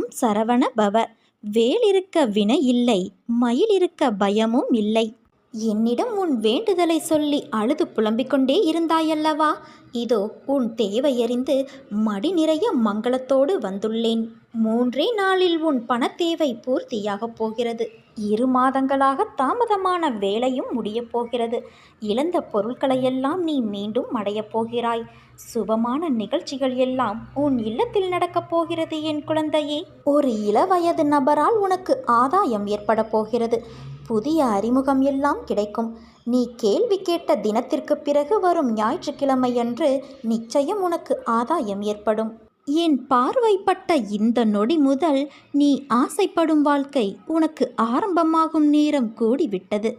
ஓம் சரவண பவ. வேலிருக்க வினை இல்லை மயில் இருக்க பயமும் இல்லை. என்னிடம் உன் வேண்டுதலை சொல்லி அழுது புலம்பிக் கொண்டே இருந்தாயல்லவா? இதோ உன் தேவையறிந்து மடி நிறைய மங்களத்தோடு வந்துள்ளேன். மூன்றே நாளில் உன் பணத்தேவை பூர்த்தியாகப் போகிறது. இரு மாதங்களாக தாமதமான வேலையும் முடியப் போகிறது. இழந்த பொருட்களையெல்லாம் நீ மீண்டும் அடையப் போகிறாய். சுபமான நிகழ்ச்சிகள் எல்லாம் உன் இல்லத்தில் நடக்கப் போகிறது என் குழந்தையே. ஒரு இளவயது நபரால் உனக்கு ஆதாயம் ஏற்பட போகிறது. புதிய அறிமுகம் எல்லாம் கிடைக்கும். நீ கேள்வி கேட்ட தினத்திற்கு பிறகு வரும் ஞாயிற்றுக்கிழமையன்று நிச்சயம் உனக்கு ஆதாயம் ஏற்படும். என் பார்வைப்பட்ட இந்த நொடி முதல் நீ ஆசைப்படும் வாழ்க்கை உனக்கு ஆரம்பமாகும் நேரம் கூடிவிட்டது.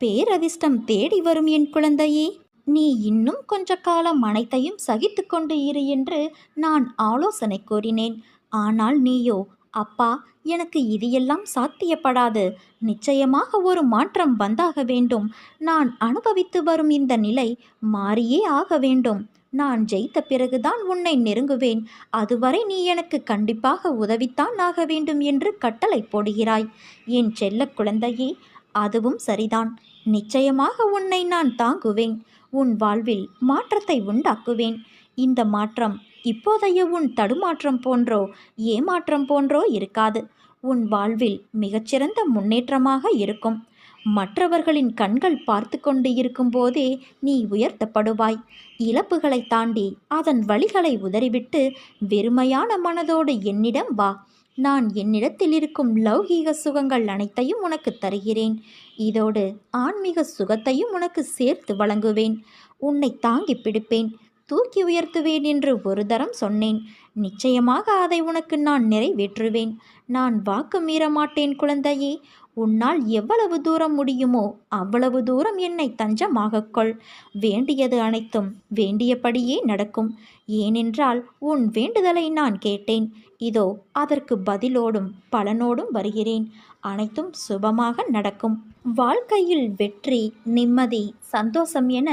பேரதிர்ஷ்டம் தேடி வரும் என் குழந்தையே நீ இன்னும் கொஞ்ச காலம் அனைத்தையும் சகித்து கொண்டு இரு என்று நான் ஆலோசனை கூறினேன். ஆனால் நீயோ அப்பா எனக்கு இது எல்லாம் சாத்தியப்படாது. நிச்சயமாக ஒரு மாற்றம் வந்தாக வேண்டும். நான் அனுபவித்து வரும் இந்த நிலை மாறியே ஆக வேண்டும். நான் ஜெயித்த பிறகுதான் உன்னை நெருங்குவேன். அதுவரை நீ எனக்கு கண்டிப்பாக உதவித்தான் ஆக வேண்டும் என்று கட்டளை போடுகிறாய். என் செல்ல குழந்தையே அதுவும் சரிதான். நிச்சயமாக உன்னை நான் தாங்குவேன். உன் வாழ்வில் மாற்றத்தை உண்டாக்குவேன். இந்த மாற்றம் இப்போதைய உன் தடுமாற்றம் போன்றோ ஏமாற்றம் போன்றோ இருக்காது. உன் வாழ்வில் மிகச்சிறந்த முன்னேற்றமாக இருக்கும். மற்றவர்களின் கண்கள் பார்த்து கொண்டு இருக்கும்போதே நீ உயர்த்தப்படுவாய். இழப்புகளை தாண்டி அதன் வழிகளை உதறிவிட்டு வெறுமையான மனதோடு என்னிடம் வா. நான் என்னிடத்தில் இருக்கும் லௌகீக சுகங்கள் அனைத்தையும் உனக்கு தருகிறேன். இதோடு ஆன்மீக சுகத்தையும் உனக்கு சேர்த்து வழங்குவேன். உன்னை தாங்கி பிடிப்பேன். தூக்கி உயர்த்துவேன் என்று ஒரு தரம் சொன்னேன். நிச்சயமாக அதை உனக்கு நான் நிறைவேற்றுவேன். நான் வாக்கு மீற மாட்டேன் குழந்தையே. உன்னால் எவ்வளவு தூரம் முடியுமோ அவ்வளவு தூரம் என்னை தஞ்சமாகக்கொள் வேண்டியது அனைத்தும் வேண்டியபடியே நடக்கும். ஏனென்றால் உன் வேண்டுதலை நான் கேட்டேன். இதோ அதற்கு பதிலோடும் பலனோடும் வருகிறேன். அனைத்தும் சுபமாக நடக்கும். வாழ்க்கையில் வெற்றி நிம்மதி சந்தோஷம் என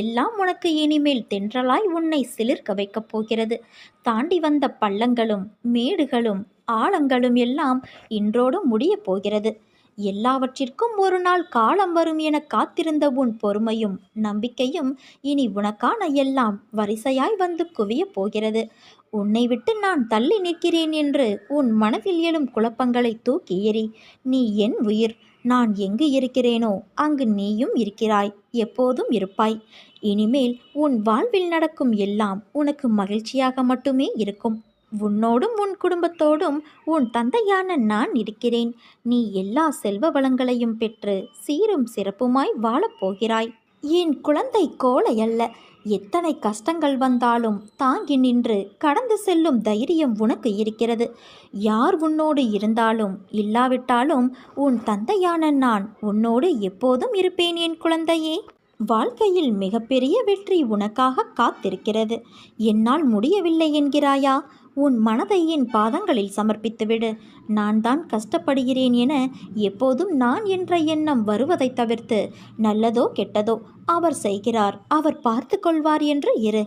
எல்லாம் உனக்கு இனிமேல் தென்றலாய் உன்னை சிலிர்க்க வைக்கப் போகிறது. தாண்டி வந்த பள்ளங்களும் மேடுகளும் ஆழங்களும் எல்லாம் இன்றோடு முடியப் போகிறது. எல்லாவற்றிற்கும் ஒரு நாள் காலம் வரும் என காத்திருந்த உன் பொறுமையும் நம்பிக்கையும் இனி உனக்கான எல்லாம் வரிசையாய் வந்து குவியப் போகிறது. உன்னை விட்டு நான் தள்ளி நிற்கிறேன் என்று உன் மனதில் எழும் குழப்பங்களை தூக்கி எறி நீ என் உயிர் நான் எங்கு இருக்கிறேனோ அங்கு நீயும் இருக்கிறாய் எப்போதும் இருப்பாய். இனிமேல் உன் வாழ்வில் நடக்கும் எல்லாம் உனக்கு மகிழ்ச்சியாக மட்டுமே இருக்கும். உன்னோடும் உன் குடும்பத்தோடும் உன் தந்தையான நான் இருக்கிறேன். நீ எல்லா செல்வ வளங்களையும் பெற்று சீரும் சிறப்புமாய் வாழப்போகிறாய் என் குழந்தை கோலை அல்ல. எத்தனை கஷ்டங்கள் வந்தாலும் தாங்கி நின்று கடந்து செல்லும் தைரியம் உனக்கு இருக்கிறது. யார் உன்னோடு இருந்தாலும் இல்லாவிட்டாலும் உன் தந்தையான நான் உன்னோடு எப்போதும் இருப்பேன் என் குழந்தையே. வாழ்க்கையில் மிகப்பெரிய வெற்றி உனக்காக காத்திருக்கிறது. என்னால் முடியவில்லை என்கிறாயா? உன் மனதை என் பாதங்களில் சமர்ப்பித்துவிடு நான் தான் கஷ்டப்படுகிறேன் என எப்போதும் நான் என்ற எண்ணம் வருவதை தவிர்த்து நல்லதோ கெட்டதோ அவர் செய்கிறார் அவர் பார்த்து கொள்வார் என்று இரு.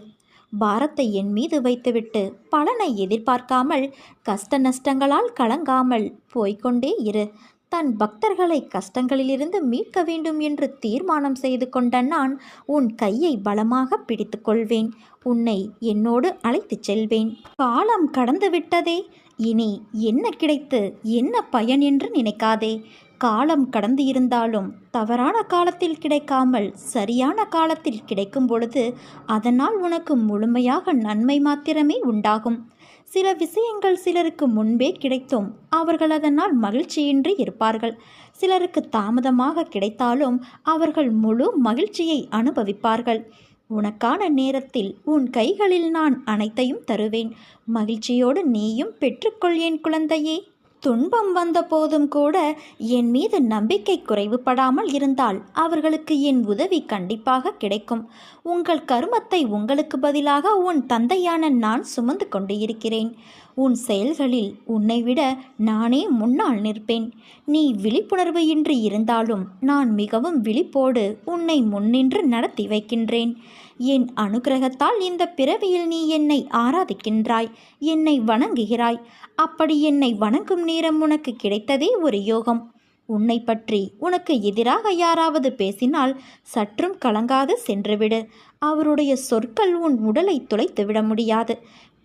பாரத்தை என் மீது வைத்துவிட்டு பலனை எதிர்பார்க்காமல் கஷ்ட நஷ்டங்களால் கலங்காமல் போய்கொண்டே இரு. தன் பக்தர்களை கஷ்டங்களிலிருந்து மீட்க வேண்டும் என்று தீர்மானம் செய்து கொண்ட நான் உன் கையை பலமாக பிடித்து கொள்வேன். உன்னை என்னோடு அழைத்துச் செல்வேன். காலம் கடந்து விட்டதே. இனி என்ன கிடைத்து என்ன பயன் என்று நினைக்காதே. காலம் கடந்து இருந்தாலும் தவறான காலத்தில் கிடைக்காமல் சரியான காலத்தில் கிடைக்கும் பொழுது அதனால் உனக்கு முழுமையாக நன்மை மாத்திரமே உண்டாகும். சில விஷயங்கள் சிலருக்கு முன்பே கிடைத்தும் அவர்கள் அதனால் மகிழ்ச்சியின்றி இருப்பார்கள். சிலருக்கு தாமதமாக கிடைத்தாலும் அவர்கள் முழு மகிழ்ச்சியை அனுபவிப்பார்கள். உனக்கான நேரத்தில் உன் கைகளில் நான் அனைத்தையும் தருவேன். மகிழ்ச்சியோடு நீயும் பெற்றுக்கொள் என் குழந்தையே. துன்பம் வந்த போதும் கூட என் மீது நம்பிக்கை குறைவுபடாமல் இருந்தால் அவர்களுக்கு என் உதவி கண்டிப்பாக கிடைக்கும். உங்கள் கருமத்தை உங்களுக்கு பதிலாக உன் தந்தையான நான் சுமந்து கொண்டு இருக்கிறேன். உன் செயல்களில் உன்னை விட நானே முன்னால் நிற்பேன். நீ விழிப்புணர்வு இன்றி இருந்தாலும் நான் மிகவும் விழிப்போடு உன்னை முன்னின்று நடத்தி வைக்கின்றேன். என் அனுக்கிரகத்தால் இந்த பிறவியில் நீ என்னை ஆராதிக்கின்றாய் என்னை வணங்குகிறாய். அப்படி என்னை வணங்கும் நேரம் உனக்கு கிடைத்ததே ஒரு யோகம். உன்னை பற்றி உனக்கு எதிராக யாராவது பேசினால் சற்றும் கலங்காது சென்றுவிடு. அவருடைய சொற்கள் உன் உடலை துளைத்து விட முடியாது.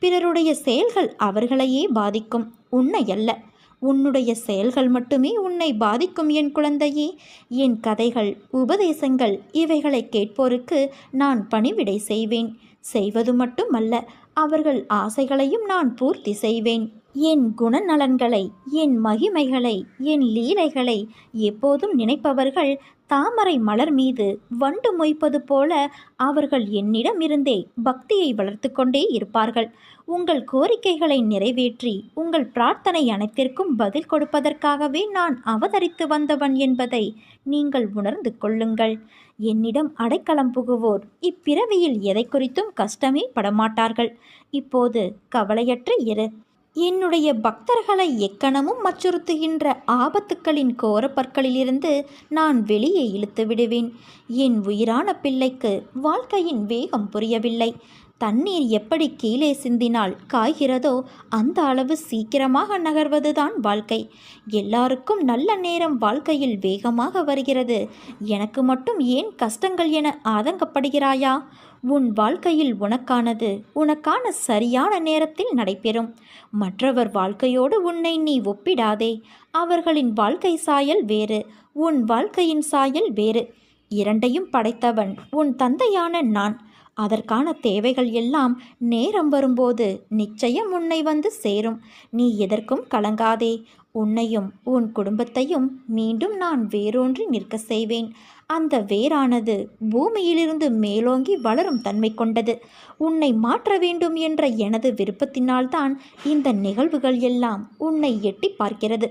பிறருடைய செயல்கள் அவர்களையே பாதிக்கும். உன்னை அல்ல உன்னுடைய செயல்கள் மட்டுமே உன்னை பாதிக்கும் என் குழந்தையே. என் கதைகள் உபதேசங்கள் இவைகளை கேட்போருக்கு நான் பணிவிடை செய்வேன். செய்வது மட்டுமல்ல அவர்கள் ஆசைகளையும் நான் பூர்த்தி செய்வேன். என் குணநலன்களை என் மகிமைகளை என் லீலைகளை எப்போதும் நினைப்பவர்கள் தாமரை மலர் மீது வண்டு மொய்ப்பது போல அவர்கள் என்னிடமிருந்தே பக்தியை வளர்த்து கொண்டே இருப்பார்கள். உங்கள் கோரிக்கைகளை நிறைவேற்றி உங்கள் பிரார்த்தனை அனைத்திற்கும் பதில் கொடுப்பதற்காகவே நான் அவதரித்து வந்தவன் என்பதை நீங்கள் உணர்ந்து கொள்ளுங்கள். என்னிடம் அடைக்கலம் புகுவோர் இப்பிறவியில் எதை குறித்தும் கஷ்டமே படமாட்டார்கள். இப்போது கவலையற்று இரு. என்னுடைய பக்தர்களை எக்கணமும் அச்சுறுத்துகின்ற ஆபத்துக்களின் கோரப்பற்களிலிருந்து நான் வெளியே இழுத்து விடுவேன். என் உயிரான பிள்ளைக்கு வாழ்க்கையின் வேகம் புரியவில்லை. தண்ணீர் எப்படி கீழே சிந்தினால் காய்கிறதோ அந்த அளவு சீக்கிரமாக நகர்வதுதான் வாழ்க்கை. எல்லாருக்கும் நல்ல நேரம் வாழ்க்கையில் வேகமாக வருகிறது. எனக்கு மட்டும் ஏன் கஷ்டங்கள் என ஆதங்கப்படுகிறாயா? உன் வாழ்க்கையில் உனக்கானது உனக்கான சரியான நேரத்தில் நடைபெறும். மற்றவர் வாழ்க்கையோடு உன்னை நீ ஒப்பிடாதே. அவர்களின் வாழ்க்கை சாயல் வேறு உன் வாழ்க்கையின் சாயல் வேறு. இரண்டையும் படைத்தவன் உன் தந்தையான நான். அதற்கான தேவைகள் எல்லாம் நேரம் வரும்போது நிச்சயம் உன்னை வந்து சேரும். நீ எதற்கும் கலங்காதே. உன்னையும் உன் குடும்பத்தையும் மீண்டும் நான் வேரூன்றி நிற்க செய்வேன். அந்த வேரானது பூமியிலிருந்து மேலோங்கி வளரும் தன்மை கொண்டது. உன்னை மாற்ற வேண்டும் என்ற எனது விருப்பத்தினால்தான் இந்த நிகழ்வுகள் எல்லாம் உன்னை எட்டி பார்க்கிறது.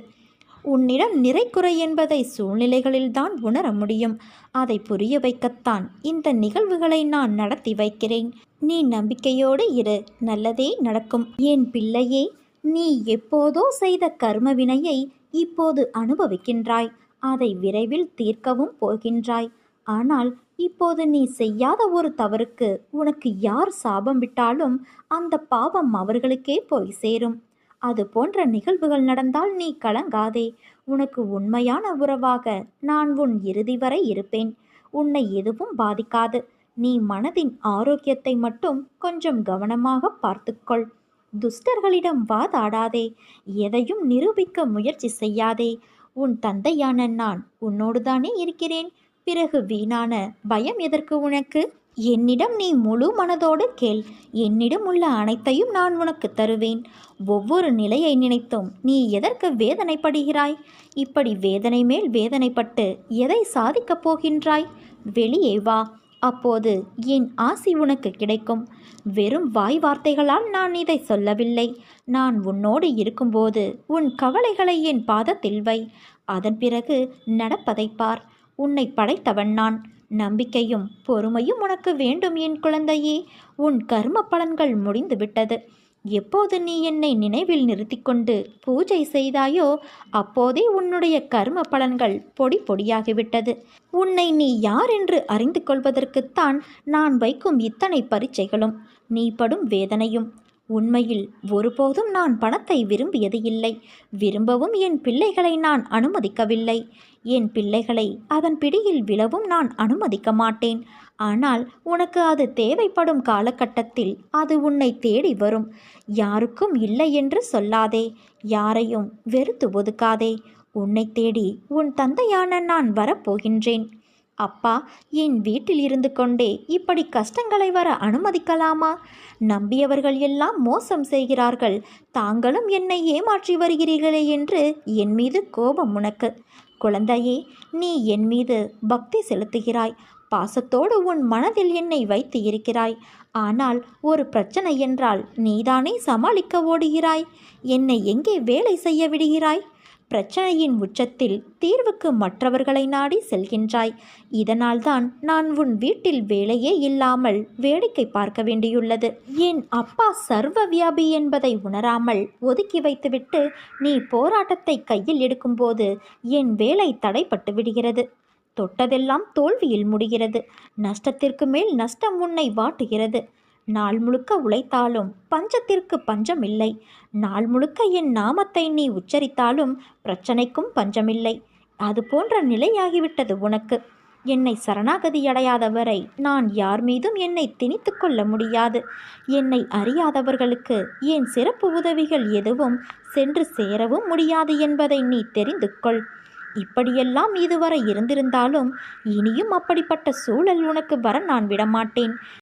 உன்னிடம் நிறைக்குறை என்பதை சூழ்நிலைகளில்தான் உணர முடியும். அதை புரிய வைக்கத்தான் இந்த நிகழ்வுகளை நான் நடத்தி வைக்கிறேன். நீ நம்பிக்கையோடு இரு. நல்லதே நடக்கும். என் பிள்ளையே நீ எப்போதோ செய்த கர்ம வினையை இப்போது அனுபவிக்கின்றாய். அதை விரைவில் தீர்க்கவும் போகின்றாய். ஆனால் இப்போது நீ செய்யாத ஒரு தவறுக்கு உனக்கு யார் சாபம் விட்டாலும் அந்த பாவம் அவர்களுக்கே போய் சேரும். அது போன்ற நிகழ்வுகள் நடந்தால் நீ கலங்காதே. உனக்கு உண்மையான உறவாக நான் உன் இறுதி வரை இருப்பேன். உன்னை எதுவும் பாதிக்காது. நீ மனதின் ஆரோக்கியத்தை மட்டும் கொஞ்சம் கவனமாக பார்த்துக்கொள். துஷ்டர்களிடம் வாதாடாதே. எதையும் நிரூபிக்க முயற்சி செய்யாதே. உன் தந்தையான நான் உன்னோடுதானே இருக்கிறேன். பிறகு வீணான பயம் எதற்கு உனக்கு? என்னிடம் நீ முழு மனதோடு கேள். என்னிடம் உள்ள அனைத்தையும் நான் உனக்கு தருவேன். ஒவ்வொரு நிலையை நினைத்தும் நீ எதற்கு வேதனைப்படுகிறாய்? இப்படி வேதனை மேல் வேதனைப்பட்டு எதை சாதிக்கப் போகின்றாய்? வெளியே வா. அப்போது என் ஆசி உனக்கு கிடைக்கும். வெறும் வாய் வார்த்தைகளால் நான் இதை சொல்லவில்லை. நான் உன்னோடு இருக்கும்போது உன் கவலைகளை என் பாதத்தில் வை. அதன் பிறகு நடப்பதை பார். உன்னை படைத்தவன் நான். நம்பிக்கையும் பொறுமையும் உனக்கு வேண்டும் என் குழந்தையே. உன் கர்ம பலன்கள் முடிந்துவிட்டது. எப்போது நீ என்னை நினைவில் நிறுத்திக்கொண்டு பூஜை செய்தாயோ அப்போதே உன்னுடைய கர்ம பலன்கள் பொடி பொடியாகிவிட்டது. உன்னை நீ யார் என்று அறிந்து கொள்வதற்குத்தான் நான் வைக்கும் இத்தனை பரீட்சைகளும். நீ படும் வேதனையும். உண்மையில் ஒருபோதும் நான் பணத்தை விரும்பியது இல்லை. விரும்பவும் என் பிள்ளைகளை நான் அனுமதிக்கவில்லை. என் பிள்ளைகளை அதன் பிடியில் விழவும் நான் அனுமதிக்க மாட்டேன். ஆனால் உனக்கு அது தேவைப்படும் காலகட்டத்தில் அது உன்னை தேடி வரும். யாருக்கும் இல்லை என்று சொல்லாதே. யாரையும் வெறுத்து ஒதுக்காதே. உன்னை தேடி உன் தந்தையான நான் வரப்போகின்றேன். அப்பா என் வீட்டில் இருந்து கொண்டே இப்படி கஷ்டங்களை வர அனுமதிக்கலாமா? நம்பியவர்கள் எல்லாம் மோசம் செய்கிறார்கள். தாங்களும் என்னை ஏமாற்றி வருகிறீர்களே என்று என் மீது கோபம் உனக்கு. குழந்தையே நீ என் மீது பக்தி செலுத்துகிறாய். பாசத்தோடு உன் மனதில் என்னை வைத்து இருக்கிறாய். ஆனால் ஒரு பிரச்சனை என்றால் நீதானே சமாளிக்க ஓடுகிறாய்? என்னை எங்கே வேலை செய்ய விடுகிறாய்? பிரச்சனையின் உச்சத்தில் தீர்வுக்கு மற்றவர்களை நாடி செல்கின்றாய். இதனால்தான் நான் உன் வீட்டில் வேலையே இல்லாமல் வேடிக்கை பார்க்க வேண்டியுள்ளது. என் அப்பா சர்வ வியாபி என்பதை உணராமல் ஒதுக்கி வைத்துவிட்டு நீ போராட்டத்தை கையில் எடுக்கும்போது என் வேலை தடைப்பட்டு விடுகிறது. தொட்டதெல்லாம் தோல்வியில் முடிகிறது. நஷ்டத்திற்கு மேல் நஷ்டம் உன்னை வாட்டுகிறது. நாள் முழுக்க உழைத்தாலும் பஞ்சத்திற்கு பஞ்சம் இல்லை நாள் முழுக்க என் நாமத்தை நீ உச்சரித்தாலும் பிரச்சனைக்கும் பஞ்சமில்லை. அது போன்ற நிலையாகிவிட்டது உனக்கு. என்னை சரணாகதி அடையாதவரை நான் யார் மீதும் என்னை திணித்து கொள்ள முடியாது. என்னை அறியாதவர்களுக்கு என் சிறப்பு உதவிகள் எதுவும் சென்று சேரவும் முடியாது என்பதை நீ தெரிந்து கொள். இப்படியெல்லாம் இதுவரை இருந்திருந்தாலும் இனியும் அப்படிப்பட்ட சூழல் உனக்கு வர நான் விடமாட்டேன்.